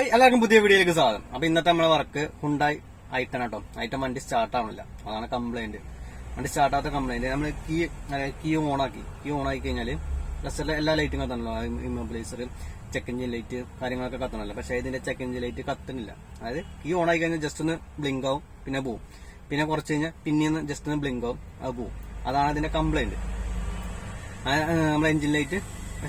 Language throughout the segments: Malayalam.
എല്ലാവർക്കും പുതിയ വീഡിയോയിലേക്ക് സ്വാഗതം. അപ്പൊ ഇന്നത്തെ നമ്മളെ വർക്ക് ഹുണ്ടായി ഐട്ടൺ കേട്ടോ ഐറ്റം വണ്ടി സ്റ്റാർട്ട് ആവണില്ല. അതാണ് കംപ്ലൈന്റ് വണ്ടി സ്റ്റാർട്ട് ആവാത്ത കംപ്ലൈന്റ് നമ്മൾ കീ കീ ഓൺ ആക്കി. കീ ഓൺ ആക്കി കഴിഞ്ഞാൽ പ്ലസ് എല്ലാ ലൈറ്റും കത്തണല്ലോ. ഇമ്മോബിലൈസർ ചെക്ക് എഞ്ചിൻ ലൈറ്റ് കാര്യങ്ങളൊക്കെ കത്തണല്ലോ. പക്ഷേ ഇതിന്റെ ചെക്ക് എഞ്ചിൻ ലൈറ്റ് കത്തണില്ല അതായത് കീ ഓൺ ആയി കഴിഞ്ഞാൽ ജസ്റ്റ് ഒന്ന് ബ്ലിങ്ക് ആവും പിന്നെ പോവും. പിന്നെ കുറച്ച് കഴിഞ്ഞാൽ പിന്നെയൊന്ന് ജസ്റ്റ് ഒന്ന് ബ്ലിങ്ക് ആവും അത് പോവും. അതാണ് അതിന്റെ കംപ്ലൈന്റ് നമ്മുടെ എഞ്ചിൻ ലൈറ്റ്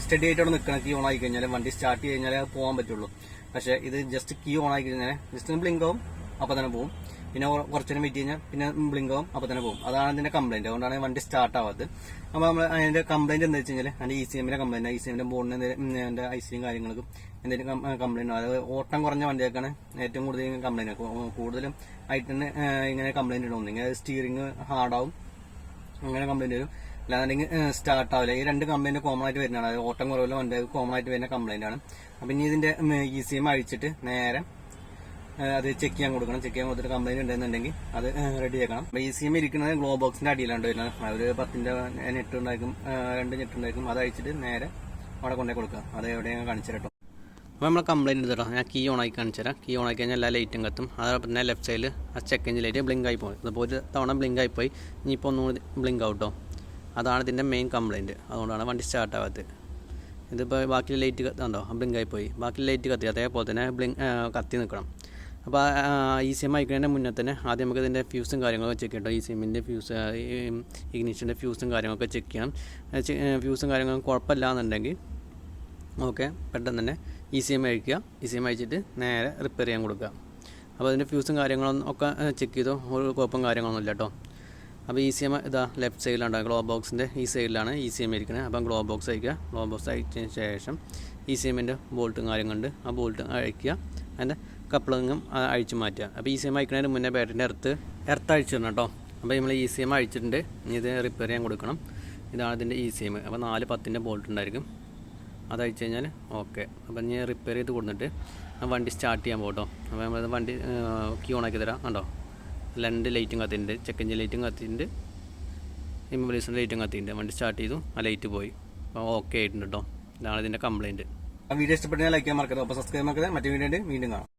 സ്റ്റഡി ആയിട്ട് അവിടെ നിൽക്കണം കീ ഓൺ ആയി കഴിഞ്ഞാൽ വണ്ടി സ്റ്റാർട്ട് ചെയ്ത് കഴിഞ്ഞാൽ പോകാൻ പറ്റുള്ളൂ. പക്ഷേ ഇത് ജസ്റ്റ് കീ ഓൺ ആയി കഴിഞ്ഞാൽ ജസ്റ്റ് ബ്ലിങ്ക് ആവും അപ്പം തന്നെ പോകും പിന്നെ കൊ- കുറച്ച് നേരം വെയിറ്റ് കഴിഞ്ഞാൽ പിന്നെ ബ്ലിങ്ക് ആവും അപ്പോൾ തന്നെ പോകും അതാണ് ഇതിന്റെ കംപ്ലൈന്റ് അതുകൊണ്ടാണ് വണ്ടി സ്റ്റാർട്ട് ആവാത്തത്. അപ്പോൾ നമ്മൾ അതിന്റെ കംപ്ലൈന്റ് എന്താ വെച്ച് കഴിഞ്ഞാൽ അതിന്റെ ഇ സി എമ്മിന്റെ കംപ്ലൈന്റ് ഇ സി എമ്മിന്റെ ബോർഡിന് എന്റെ ഐ സിയും കാര്യങ്ങൾക്കും എന്തെങ്കിലും കംപ്ലൈന്റ് അതായത് ഓട്ടം കുറഞ്ഞ വണ്ടിയൊക്കെയാണ് ഏറ്റവും കൂടുതൽ കംപ്ലൈന്റ് കൂടുതലും ഐറ്റിന് ഇങ്ങനെ കംപ്ലൈന്റ് ഇടും ഇങ്ങനെ സ്റ്റിയറിംഗ് ഹാർഡാവും അങ്ങനെ കംപ്ലൈന്റ് വരും. അല്ലാന്നുണ്ടെങ്കിൽ സ്റ്റാർട്ട് ആവില്ല. ഈ രണ്ട് കംപ്ലൈന്റ് കോമൺ ആയിട്ട് വരുന്നതാണ്. അതായത് ഓട്ടം കുറവില്ല വണ്ടി കോമൺ ആയിട്ട് വരുന്ന കംപ്ലൈന്റ് ആണ്. അപ്പൊ ഇനി ഇതിന്റെ ഇ സി എം അഴിച്ചിട്ട് നേരെ അത് ചെക്ക് ചെയ്യാൻ കൊടുക്കണം. ചെക്ക് ചെയ്യാൻ കൊടുത്തിട്ട് കംപ്ലൈന്റ് ഉണ്ടെന്നുണ്ടെങ്കിൽ അത് റെഡി ആക്കണം. ഇ സി എം ഇരിക്കുന്നത് ഗ്ലോ ബോക്സിന്റെ അടിയിലാണ് വരുന്നത്. ഒരു പത്തിന്റെ നെറ്റ് ഉണ്ടായിരിക്കും രണ്ട് നെറ്റ് ഉണ്ടായിരിക്കും. അത് അഴിച്ചിട്ട് നേരെ അവിടെ കൊണ്ടേ കൊടുക്കുക. അത് എവിടെയാണ് കാണിച്ചു അപ്പോൾ നമ്മൾ കംപ്ലൈന്റ് എടുത്തിട്ടോ? ഞാൻ കീ ഓൺ ആയി കാണിച്ചു തരാം. കീ ഓൺ ആക്കി കഴിഞ്ഞാൽ എല്ലാ ലൈറ്റും കത്തും. അതോടൊപ്പം തന്നെ ലെഫ്റ്റ് സൈഡിൽ ആ ചെക്ക് എഞ്ചിൻ ലൈറ്റ് ബ്ലിങ്ക് ആയി പോകും ഇതിപ്പോൾ ഒരു തവണ ബ്ലിങ്ക് ആയി ആയിപ്പോയി ഇനിയിപ്പോൾ ഒന്നുകൂടി ബ്ലിങ്ക് ഔട്ടോ അതാണ് ഇതിന്റെ മെയിൻ കംപ്ലൈന്റ് അതുകൊണ്ടാണ് വണ്ടി സ്റ്റാർട്ട് ആവാത്തത്. ഇതിപ്പോൾ ബാക്കി ലൈറ്റ് കത്തണ്ടോ ബ്ലിങ്ക് ആയി പോയി. ബാക്കി ലൈറ്റ് കത്തി. അതേപോലെ തന്നെ ബ്ലിങ്ക് കത്തി നിൽക്കണം അപ്പോൾ ഇ സി എം അയക്കുന്നതിന്റെ മുന്നേ തന്നെ ആദ്യം നമുക്ക് ഇതിന്റെ ഫ്യൂസും കാര്യങ്ങളൊക്കെ ചെക്ക് ചെയ്യട്ടോ ഇ സി എമ്മിന്റെ ഫ്യൂസ് ഇഗ്നീഷന്റെ ഫ്യൂസും കാര്യങ്ങളൊക്കെ ചെക്ക് ചെയ്യണം ഫ്യൂസും കാര്യങ്ങളും കുഴപ്പമില്ല എന്നുണ്ടെങ്കിൽ ഓക്കെ പെട്ടെന്ന് തന്നെ ഇ സി എം അഴിക്കുക ഇ സി എം അഴിച്ചിട്ട് നേരെ റിപ്പയർ ചെയ്യാൻ കൊടുക്കുക. അപ്പോൾ അതിന്റെ ഫ്യൂസും കാര്യങ്ങളൊന്നും ഒക്കെ ചെക്ക് ചെയ്തോ. ഒരു കുഴപ്പം കാര്യങ്ങളൊന്നും ഇല്ല കേട്ടോ. അപ്പോൾ ഇ സി എം ഇതാ ലെഫ്റ്റ് സൈഡിലാണ് ഗ്ലോ ബോക്സിന്റെ ഈ സൈഡിലാണ് ഇ സി എം ഇരിക്കുന്നത് അപ്പം ഗ്ലോ ബോക്സ് അയക്കുക. ഗ്ലോ ബോക്സ് അയച്ചതിന് ശേഷം ഇ സി എമ്മിന്റെ ബോൾട്ടും കാര്യങ്ങളുണ്ട് ആ ബോൾട്ട് അഴിക്കുക അതിന്റെ കപ്ലിങ്ങും അഴിച്ചു മാറ്റുക. അപ്പോൾ ഇ സി എം അയക്കുന്നതിന് മുന്നേ ബാറ്ററിന്റെ എർത്ത് എർത്ത് അഴിച്ചിടണം കേട്ടോ. അപ്പോൾ നമ്മൾ ഇ സി എം അഴിച്ചിട്ടുണ്ട്. ഇത് റിപ്പയർ ചെയ്യാൻ കൊടുക്കണം. ഇതാണ് ഇതിന്റെ ഇ സി എം അപ്പോൾ നാല് പത്തിന്റെ ബോൾട്ട് ഉണ്ടായിരിക്കും. അത് അയച്ചു കഴിഞ്ഞാൽ ഓക്കെ. അപ്പം ഞാൻ റിപ്പയർ ചെയ്ത് കൊടുത്തിട്ട് ആ വണ്ടി സ്റ്റാർട്ട് ചെയ്യാൻ പോകട്ടോ അപ്പോൾ നമ്മൾ വണ്ടി ഓൺ ആക്കി തരാം. കണ്ടോ? രണ്ട് ലൈറ്റും കത്തിയിട്ടുണ്ട്. ചെക്ക് എഞ്ചിൻ ലൈറ്റും കത്തിയിട്ടുണ്ട്. ഇമ്മബിലൈസറിന്റെ ലൈറ്റും കത്തിയിട്ടുണ്ട്. വണ്ടി സ്റ്റാർട്ട് ചെയ്തു. ആ ലൈറ്റ് പോയി. അപ്പോൾ ഓക്കെ ആയിട്ടുണ്ട് കേട്ടോ ഇതാണ് ഇതിന്റെ കംപ്ലയിന്റ് വീഡിയോ ഇഷ്ടപ്പെട്ടാൽ ലൈക്ക് ചെയ്യാൻ മറക്കരുത്. അപ്പോൾ സബ്സ്ക്രൈബ് മറക്കരുത്. മറ്റേ വീഡിയോ വീണ്ടും കാണാം.